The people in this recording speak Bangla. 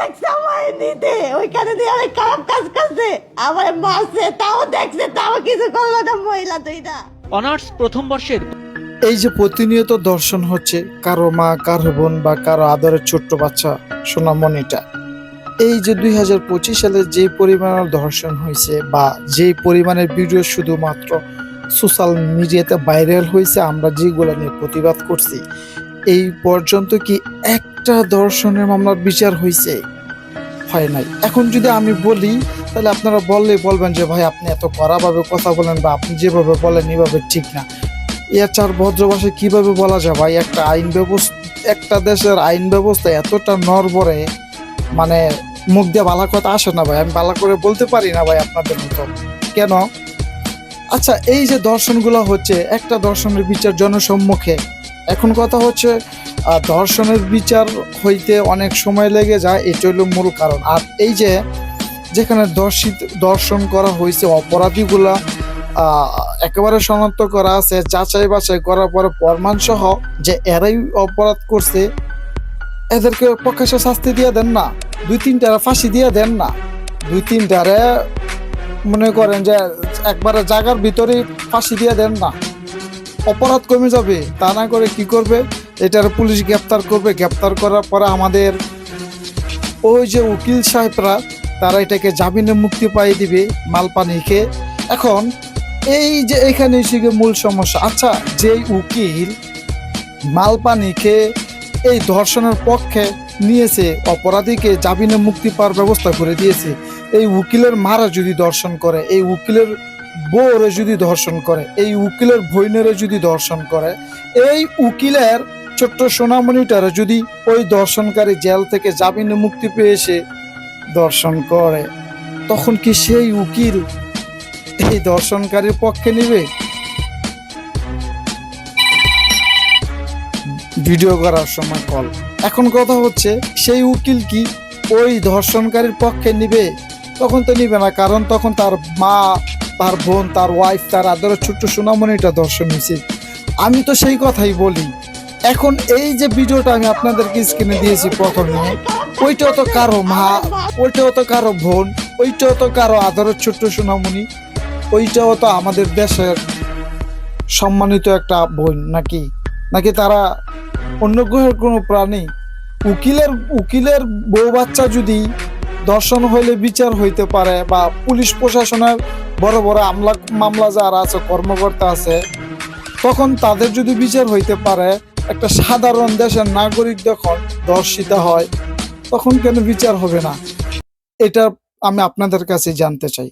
দেখছে আমার নিতে ওইখানে দিয়ে অনেক খারাপ কাজ করছে। আমার মারছে তাও দেখছে তাও কিছু করল না মহিলা দুইটা। অনার্স প্রথম বর্ষের এই যে প্রতিনিয়ত দর্শন হচ্ছে কারও মা কারও বোন বা কারও আদরের ছোট্ট বাচ্চা সোনামণিটা। এই যে দুই হাজার পঁচিশ সালে যে পরিমাণের ধর্ষণ হয়েছে বা যে পরিমাণের ভিডিও শুধুমাত্র সোশ্যাল মিডিয়াতে ভাইরাল হয়েছে আমরা যেগুলো নিয়ে প্রতিবাদ করছি এই পর্যন্ত কি একটা ধর্ষণের মামলার বিচার হয়েছে হয় নাই। এখন যদি আমি বলি, তাহলে আপনারা বললেই বলবেন যে, ভাই, আপনি এত কড়াভাবে কথা বলেন বা আপনি যেভাবে বলেন, এভাবে ঠিক না। চার ভদ্র ভাষায় কীভাবে বলা যায়, ভাই, একটা আইন ব্যবস্থা, একটা দেশের আইন ব্যবস্থা এতটা নরবরে মানে মুখ দিয়ে বালা কথা আসে না, ভাই? আমি বালা করে বলতে পারি না, ভাই, আপনাদের মতো। কেন? আচ্ছা এই যে দর্শনগুলো হচ্ছে, একটা দর্শনের বিচার জনসম্মুখে। এখন কথা হচ্ছে আহ, দর্শনের বিচার হইতে অনেক সময় লেগে যায় এটা হলো মূল কারণ। আর এই যে যেখানে দর্শিত দর্শন করা হয়েছে অপরাধীগুলা একেবারে শনাক্ত করা আছে যাচাই বাছাই করার পরে প্রমাণ সহ যে এরাই অপরাধ করছে এদেরকে প্রকাশ্যে শাস্তি দিয়ে দেন না। দুই তিনটারে ফাঁসি দিয়ে দেন না। দুই তিনটারে মনে করেন যে একবারে জায়গার ভিতরেই ফাঁসি দিয়ে দেন না। অপরাধ কমে যাবে তা না করে কি করবে? এটার পুলিশ গ্রেপ্তার করবে। গ্রেপ্তার করার পরে আমাদের ওই যে উকিল সাহেবরা, তারা এটাকে জামিনে মুক্তি পাইয়ে দিবে, মাল পানি এখন এই যে এখানে এসে মূল সমস্যা আচ্ছা যেই উকিল মাল পানি এই ধর্ষণের পক্ষে নিয়েছে, অপরাধীকে জামিনে মুক্তি পাওয়ার ব্যবস্থা করে দিয়েছে, এই উকিলের মারা যদি দর্শন করে, এই উকিলের বউরে যদি ধর্ষণ করে, এই উকিলের ভৈনেরে যদি দর্শন করে, এই উকিলের ছোট্ট সোনামণিটারে যদি ওই দর্শনকারী জেল থেকে জামিনে মুক্তি পেয়ে এসে দর্শন করে, তখন কি সেই উকিল এই দর্শনকারীর পক্ষে নিবে? ভিডিও করার সময় কল। এখন কথা হচ্ছে, সেই উকিল কি ওই ধর্ষণকারীর পক্ষে নিবে? তখন তো নিবে না, কারণ তখন তার মা, তার বোন, তার ওয়াইফ তার আদরের ছোট্ট সোনামণিটা ধর্ষণ হয়েছে আমি তো সেই কথাই বলি। এখন এই যে ভিডিওটা আমি আপনাদেরকে স্ক্রিনে দিয়েছি প্রথমে, ওইটাও তো কারও মা, ওইটাও তো কারও বোন, ওইটাও তো কারও আদরের ছোট্ট সোনামণি, ওইটাও তো আমাদের দেশের সম্মানিত একটা বোন নাকি? নাকি তারা অন্য গ্রহের কোনো প্রাণী? উকিলের উকিলের বউ বাচ্চা যদি দর্শন হইলে বিচার হইতে পারে বা পুলিশ প্রশাসনের বড় বড় আমলা, মামলা যারা আছে, কর্মকর্তা আছে, তখন তাদের যদি বিচার হইতে পারে একটা সাধারণ দেশের নাগরিক যখন দর্শিতা হয়, তখন কেন বিচার হবে না? এটা আমি আপনাদের কাছে জানতে চাই।